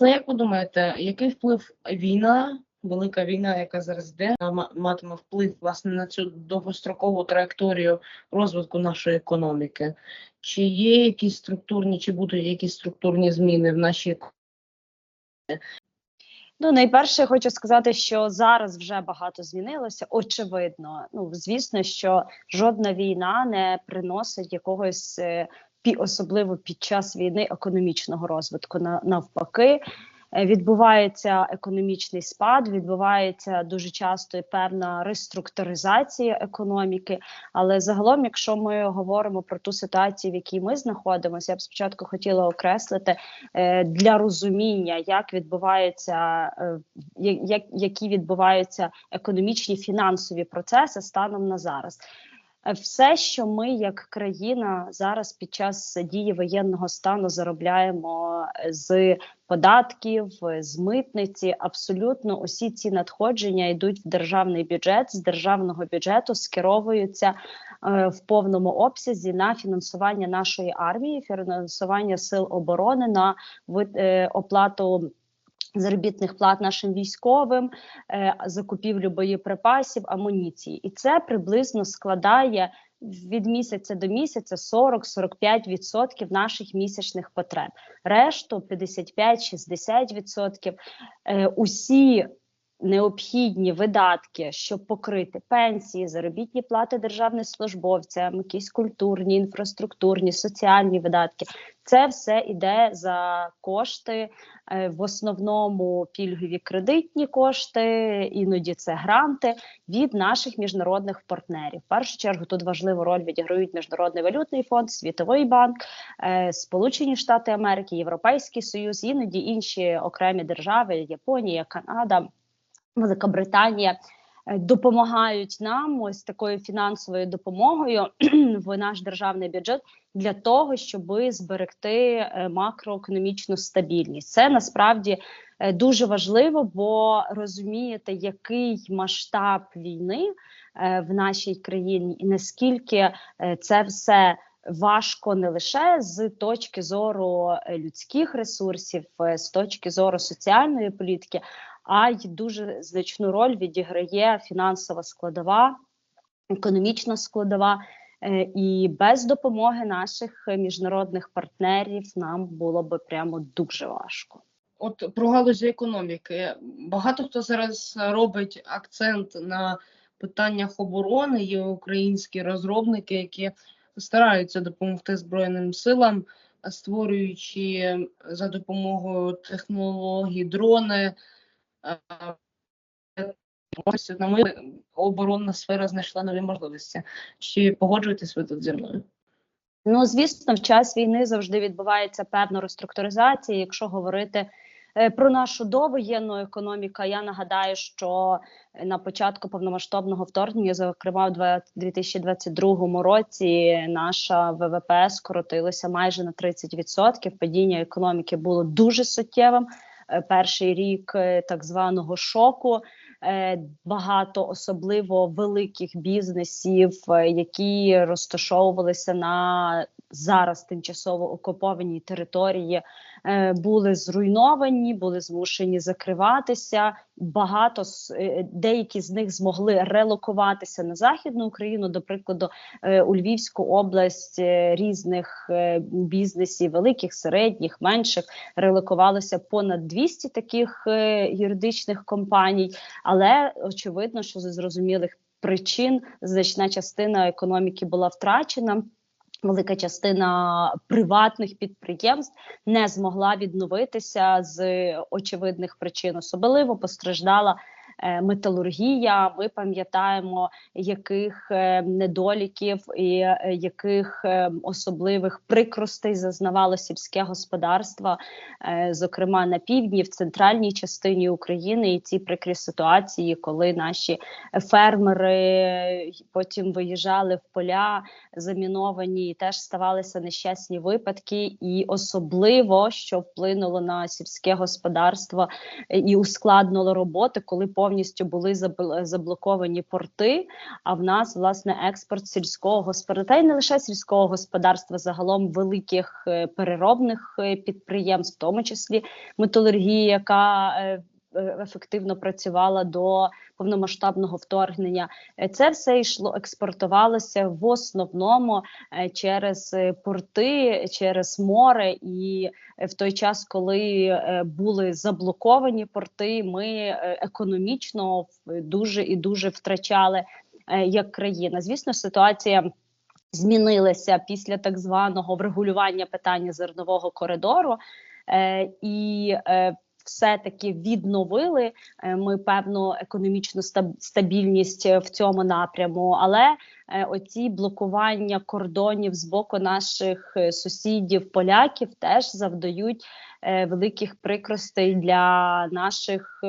Власне, як ви думаєте, який вплив війна, велика війна, яка зараз йде, матиме вплив власне на цю довгострокову траєкторію розвитку нашої економіки? Чи є якісь структурні, чи будуть якісь структурні зміни в нашій економіці? Ну, найперше, хочу сказати, що зараз вже багато змінилося. Очевидно, ну звісно, що жодна війна не приносить якогось е, особливо під час війни економічного розвитку. Навпаки, е, відбувається економічний спад, відбувається дуже часто і певна реструктуризація економіки. Але загалом, якщо ми говоримо про ту ситуацію, в якій ми знаходимося, я б спочатку хотіла окреслити е, для розуміння, як відбуваються, е, як, які відбуваються економічні фінансові процеси станом на зараз. Е, Все, що ми як країна зараз під час дії воєнного стану заробляємо е, з податків, е, з митниці, абсолютно усі ці надходження йдуть в державний бюджет. З державного бюджету скеровуються в повному обсязі на фінансування нашої армії, фінансування сил оборони, на оплату. Заробітних плат нашим військовим, е, закупівлю боєприпасів, амуніції, і це приблизно складає від місяця до місяця 40-45% наших місячних потреб. Решту 55-60%. Е, усі необхідні видатки, щоб покрити пенсії, заробітні плати державним службовцям, якісь культурні, інфраструктурні, соціальні видатки. Це все іде за кошти, е, в основному пільгові кредитні кошти, іноді це гранти від наших міжнародних партнерів. В першу чергу тут важливу роль відіграють Міжнародний валютний фонд, Світовий банк, е, Сполучені Штати Америки, Європейський Союз, іноді інші окремі держави, Японія, Канада. Великобританія е, допомагають нам ось такою фінансовою допомогою в наш державний бюджет для того, щоб зберегти е, макроекономічну стабільність. Це насправді е, дуже важливо, бо розумієте, який масштаб війни в нашій країні, і наскільки це все. Важко не лише з точки зору людських ресурсів, з точки зору соціальної політики, а й дуже значну роль відіграє фінансова складова, економічна складова. Е, І без допомоги наших міжнародних партнерів нам було би прямо дуже важко. От про галузі економіки. Багато хто зараз робить акцент на питаннях оборони. Є українські розробники, які стараються допомогти Збройним силам, створюючи за допомогою технологій дрони. Ось на ми оборонна сфера знайшла нові можливості. Чи погоджуєтесь ви тут зі мною? Ну, звісно, в час війни завжди відбувається певна реструктуризація. Якщо говорити е, про нашу довоєнну економіку, я нагадаю, що на початку повномасштабного вторгнення, зокрема в два- 2022 році, наша ВВП скоротилося майже на 30%. Падіння економіки було дуже суттєвим. Е, Перший рік е, так званого шоку. Е, Багато особливо великих бізнесів, які розташовувалися на зараз тимчасово окупованій території, е, були зруйновані, були змушені закриватися. Багато з- е, деякі з них змогли релокуватися на західну Україну, до прикладу, е, у Львівську область різних бізнесів, великих, середніх, менших релокувалося понад 200 таких юридичних компаній. Але очевидно, що з зрозумілих причин значна частина економіки була втрачена. Велика частина приватних підприємств не змогла відновитися з очевидних причин. Особливо постраждала металургія. Ми пам'ятаємо, яких е, недоліків і е, яких е, особливих прикростей зазнавало сільське господарство, е, зокрема на півдні, в центральній частині України, і ці прикрі ситуації, коли наші фермери потім виїжджали в поля заміновані, і теж ставалися нещасні випадки, і особливо що вплинуло на сільське господарство е, і ускладнило роботи, коли повністю повністю були забл- заблоковані порти. А в нас власне експорт сільського господарства, та й не лише сільського господарства, загалом великих е, переробних е, підприємств, в тому числі металургії, яка е, ефективно працювала до повномасштабного вторгнення. Е, Це все йшло, експортувалося в основному е, через е, порти, через море. І в той час, коли були заблоковані порти, ми економічно дуже і дуже втрачали як країна. Звісно, ситуація. Змінилася після так званого врегулювання питання зернового коридору, і все-таки відновили е, ми певну економічну стаб- стабільність е, в цьому напряму. Але е, оці блокування кордонів з боку наших сусідів, поляків, теж завдають великих прикростей для наших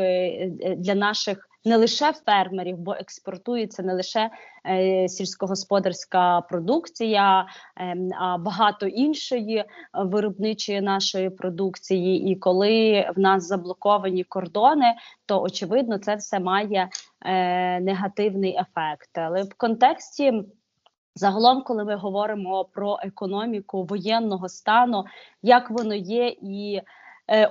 для наших. Не лише фермерів, бо експортується не лише е, сільськогосподарська продукція, ем, а багато іншої е, виробничої нашої продукції. І коли в нас заблоковані кордони, то очевидно це все має е, негативний ефект. Але в контексті. Загалом, коли ми говоримо про економіку воєнного стану, як воно є, і е,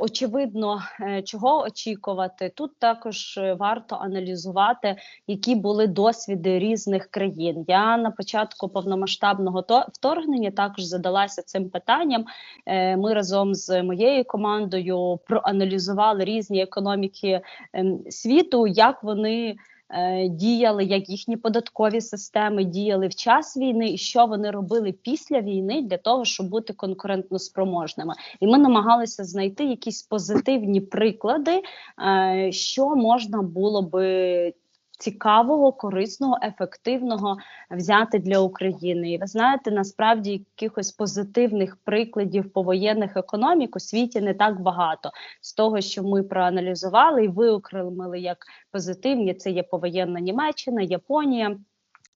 очевидно, е, чого очікувати, тут також е, варто аналізувати, які були досвіди різних країн. Я на початку повномасштабного вторгнення також задалася цим питанням. Е, Ми разом з моєю командою проаналізували різні економіки ем, світу, як вони. Е, Діяли, як їхні податкові системи діяли в час війни, і що вони робили після війни для того, щоб бути конкурентноспроможними. І ми намагалися знайти якісь позитивні приклади, е, що можна було би цікавого, корисного, ефективного взяти для України. І ви знаєте, насправді якихось позитивних прикладів повоєнних економік у світі не так багато. З того, що ми проаналізували і виокремили як позитивні, це є повоєнна Німеччина, Японія,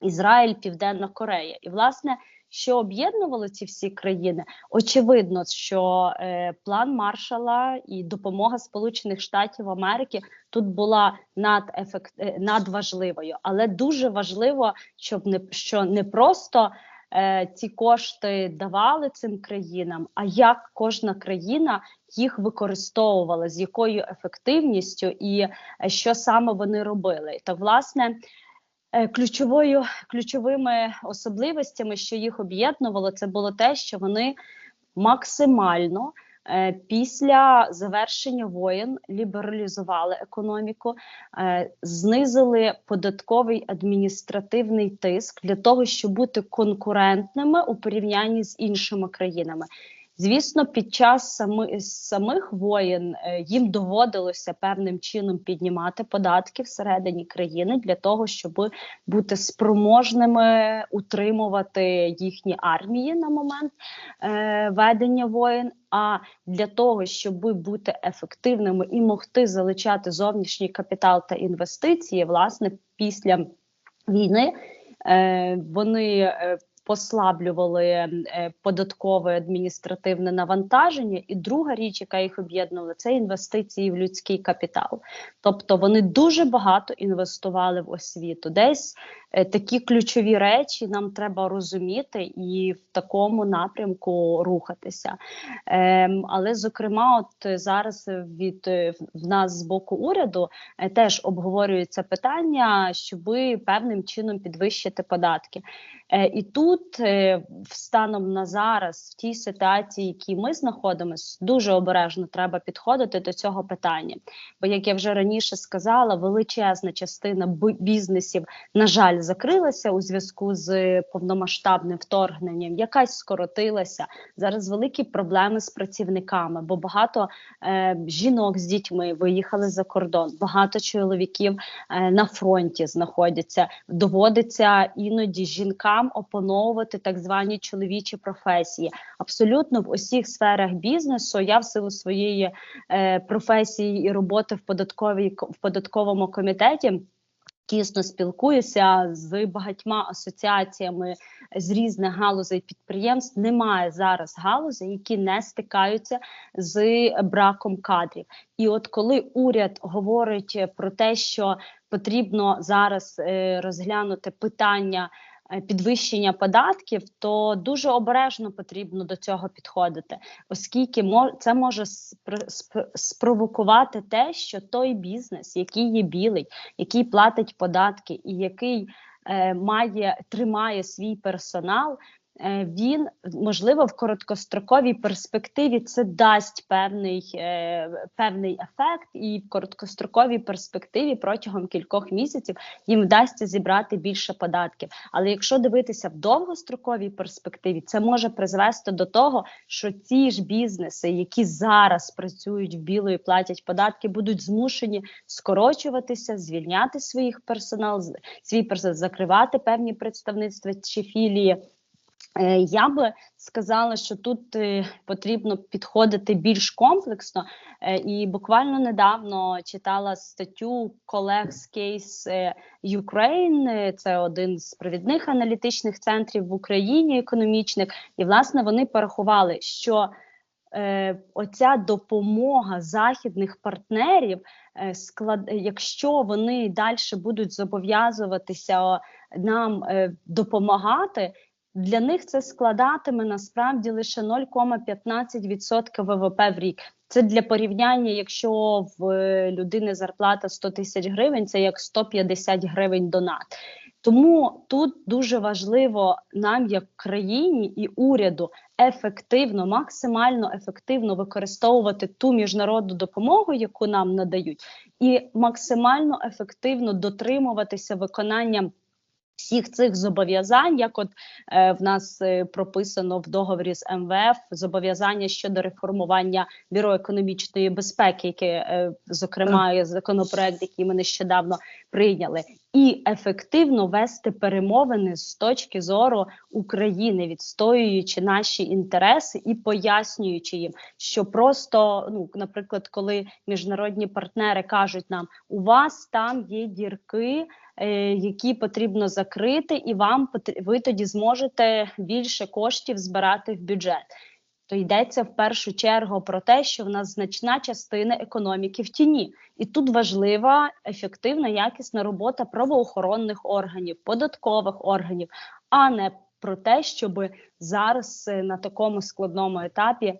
Ізраїль, Південна Корея. І власне. Що об'єднувало ці всі країни? Очевидно, що е, план Маршала і допомога Сполучених Штатів Америки тут була надефект, е, надважливою, але дуже важливо, щоб не що не просто е, ці кошти давали цим країнам, а як кожна країна їх використовувала, з якою ефективністю і е, що саме вони робили. Так, власне. Е, Ключовою ключовими особливостями, що їх об'єднувало, це було те, що вони максимально е, після завершення воєн лібералізували економіку, е, знизили податковий адміністративний тиск для того, щоб бути конкурентними у порівнянні з іншими країнами. Звісно, під час сами, самих воєн е, їм доводилося певним чином піднімати податки всередині країни для того, щоб бути спроможними утримувати їхні армії на момент е, ведення воєн. А для того, щоб бути ефективними і могти залучати зовнішній капітал та інвестиції, власне, після війни е, вони. Послаблювали е, податкове адміністративне навантаження, і друга річ, яка їх об'єднувала, це інвестиції в людський капітал. Тобто вони дуже багато інвестували в освіту. Десь такі ключові речі нам треба розуміти і в такому напрямку рухатися. Ем, але, зокрема, от зараз від е, в нас з боку уряду е, теж обговорюється питання, щоби певним чином підвищити податки. Е, і тут е, станом на зараз, в тій ситуації, в якій ми знаходимося, дуже обережно треба підходити до цього питання. Бо, як я вже раніше сказала, величезна частина бізнесів, на жаль, закрилася у зв'язку з повномасштабним вторгненням, якась скоротилася. Зараз великі проблеми з працівниками, бо багато е, жінок з дітьми виїхали за кордон, багато чоловіків е, на фронті знаходяться. Доводиться іноді жінкам опановувати так звані чоловічі професії. Абсолютно в усіх сферах бізнесу я в силу своєї е, професії і роботи в в податковому комітеті. Тісно спілкуюся з багатьма асоціаціями з різних галузей підприємств. Немає зараз галузей, які не стикаються з браком кадрів. І от коли уряд говорить про те, що потрібно зараз е, розглянути питання підвищення податків, то дуже обережно потрібно до цього підходити, оскільки це може спр- спровокувати те, що той бізнес, який є білий, який платить податки і який е, має тримає свій персонал. Е, Він можливо в короткостроковій перспективі це дасть певний, е, певний ефект, і в короткостроковій перспективі протягом кількох місяців їм вдасться зібрати більше податків. Але якщо дивитися в довгостроковій перспективі, це може призвести до того, що ці ж бізнеси, які зараз працюють в білу і платять податки, будуть змушені скорочуватися, звільняти своїх персонал, свій персонал, закривати певні представництва чи філії. Е, Я би сказала, що тут е, потрібно підходити більш комплексно, Е, і буквально недавно читала статтю колег з Case Ukraine, це один з провідних аналітичних центрів в Україні економічних, і власне вони порахували, що оця допомога західних партнерів, якщо вони далі будуть зобов'язуватися нам допомагати. Для них це складатиме насправді лише 0,15% ВВП в рік. Це для порівняння, якщо в е, людини зарплата 100 тисяч гривень, це як 150 гривень донат. Тому тут дуже важливо нам, як країні і уряду, ефективно, максимально ефективно використовувати ту міжнародну допомогу, яку нам надають, і максимально ефективно дотримуватися виконання всіх цих зобов'язань, як от е, в нас е, прописано в договорі з МВФ, зобов'язання щодо реформування бюро економічної безпеки, яке е, зокрема є законопроект, який ми нещодавно прийняли, і ефективно вести перемовини з точки зору України, відстоюючи наші інтереси і пояснюючи їм, що просто ну, наприклад, коли міжнародні партнери кажуть нам, у вас там є дірки які потрібно закрити, і вам ви тоді зможете більше коштів збирати в бюджет. То йдеться в першу чергу про те, що в нас значна частина економіки в тіні, і тут важлива ефективна, якісна робота правоохоронних органів, податкових органів, а не про те, щоб зараз е, на такому складному етапі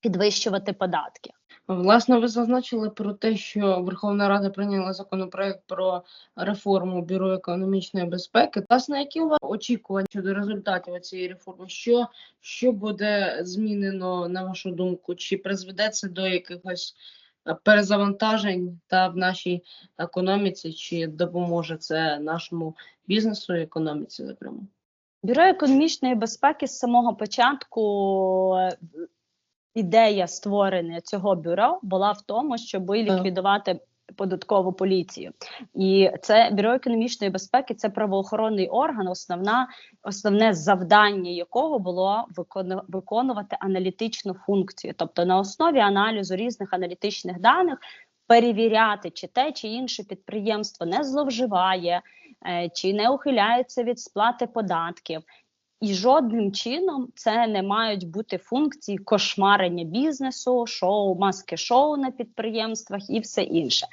підвищувати податки. Власне, ви зазначили про те, що Верховна Рада прийняла законопроект про реформу Бюро економічної безпеки. Власне, які у вас очікування щодо результатів цієї реформи? Що, що буде змінено на вашу думку? Чи призведе це до якихось е, перезавантажень та в нашій економіці, чи допоможе це нашому бізнесу і економіці, зокрема? Бюро економічної безпеки з самого початку е, ідея створення цього бюро була в тому, щоб ліквідувати податкову поліцію. І це бюро економічної безпеки, це правоохоронний орган, основна основне завдання якого було викону- виконувати аналітичну функцію, тобто на основі аналізу різних аналітичних даних. Перевіряти, чи те чи інше підприємство не зловживає, е, чи не ухиляється від сплати податків, і жодним чином це не мають бути функції кошмарення бізнесу, шоу, маски шоу на підприємствах і все інше.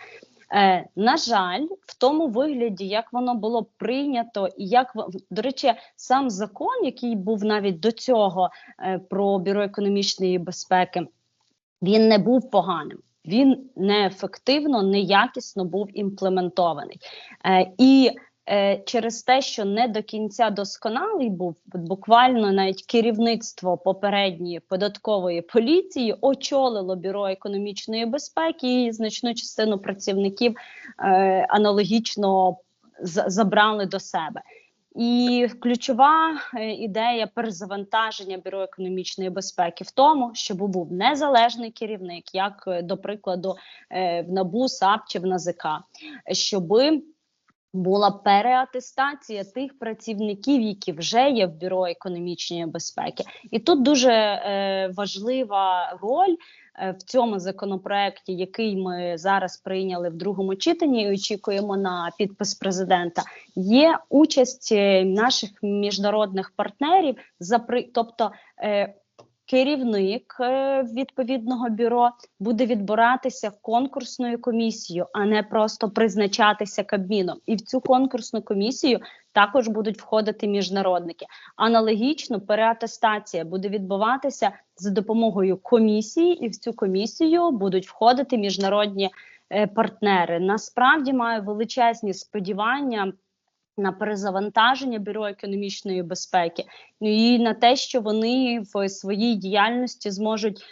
Е, на жаль, в тому вигляді, як воно було прийнято, і як до речі, сам закон, який був навіть до цього е, про бюро економічної безпеки, він не був поганим. Він неефективно, неякісно був імплементований. Е, і через те, що не до кінця досконалий був, буквально навіть керівництво попередньої податкової поліції очолило бюро економічної безпеки і значну частину працівників е, аналогічно забрали до себе. І ключова е, ідея перезавантаження бюро економічної безпеки в тому, щоб був незалежний керівник, як е, до прикладу е, в НАБУ, САП чи в НАЗК, щоби була переатестація тих працівників, які вже є в бюро економічної безпеки, і тут дуже е, важлива роль е, в цьому законопроекті, який ми зараз прийняли в другому читанні, і очікуємо на підпис президента. Є участь е, наших міжнародних партнерів за тобто. Керівник е, відповідного бюро буде відбиратися конкурсною комісією, а не просто призначатися кабміном. І в цю конкурсну комісію також будуть входити міжнародники. Аналогічно переатестація буде відбуватися за допомогою комісії, і в цю комісію будуть входити міжнародні е, партнери. Насправді маю величезні сподівання. На перезавантаження бюро економічної безпеки, ну і на те, що вони в своїй діяльності зможуть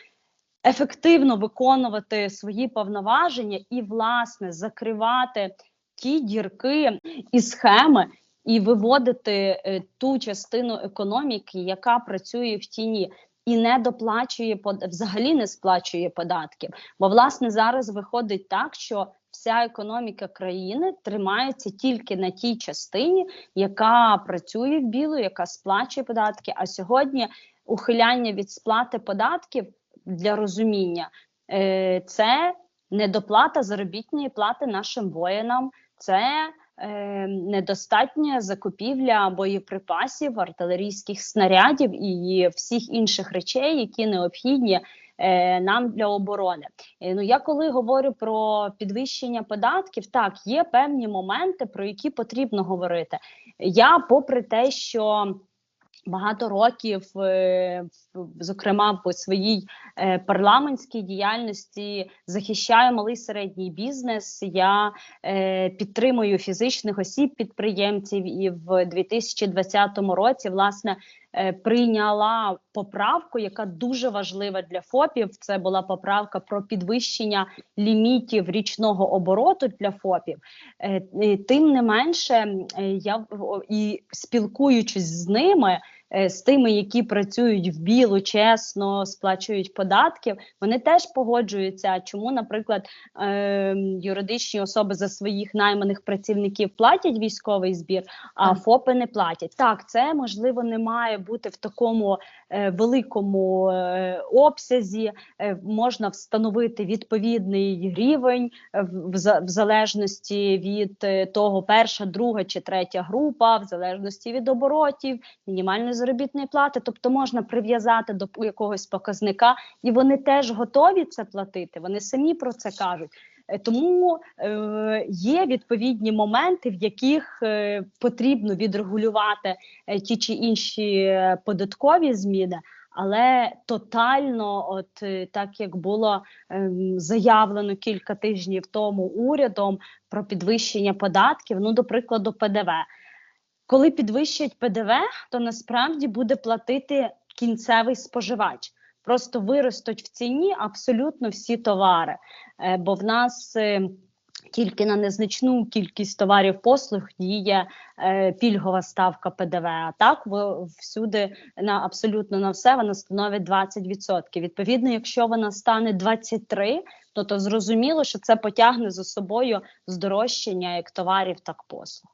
ефективно виконувати свої повноваження і, власне, закривати ті дірки і схеми, і виводити е, ту частину економіки, яка працює в тіні. І не доплачує взагалі не сплачує податків. Бо власне зараз виходить так, що вся економіка країни тримається тільки на тій частині, яка працює в білу, яка сплачує податки. А сьогодні ухиляння від сплати податків для розуміння е, це недоплата заробітної плати нашим воїнам. це е, недостатня закупівля боєприпасів, артилерійських снарядів і всіх інших речей, які необхідні нам для оборони. Е, ну я коли говорю про підвищення податків, так є певні моменти, про які потрібно говорити. Я, попри те, що Багато років, е, зокрема по своїй е, парламентській діяльності, захищаю малий середній бізнес. Я е, підтримую фізичних осіб підприємців, і в 2020 році власне прийняла поправку, яка дуже важлива для ФОПів. Це була поправка про підвищення лімітів річного обороту для ФОПів. Тим не менше, я і спілкуючись з ними. Е, з тими, які працюють в білу, чесно, сплачують податків, вони теж погоджуються. Чому, наприклад, е, юридичні особи за своїх найманих працівників платять військовий збір, а ФОПи не платять. Так, це можливо не має бути в такому е, великому обсязі. Можна встановити відповідний рівень в, залежності від того, перша, друга чи третя група, в залежності від оборотів, мінімальної заробітної плати, тобто можна прив'язати до якогось показника, і вони теж готові це платити. Вони самі про це кажуть. Е, тому е, є відповідні моменти, в яких е, потрібно відрегулювати ті чи інші податкові зміни. Але тотально, от так як було е, заявлено кілька тижнів тому урядом про підвищення податків, ну до прикладу, ПДВ коли підвищать ПДВ, то насправді буде платити кінцевий споживач. Просто виростуть в ціні абсолютно всі товари. Е, бо в нас е, тільки на незначну кількість товарів послуг діє е, пільгова ставка ПДВ. А так всюди на абсолютно на все вона становить 20%. Відповідно, якщо вона стане 23%, то то зрозуміло, що це потягне за собою здорожчання як товарів, так послуг.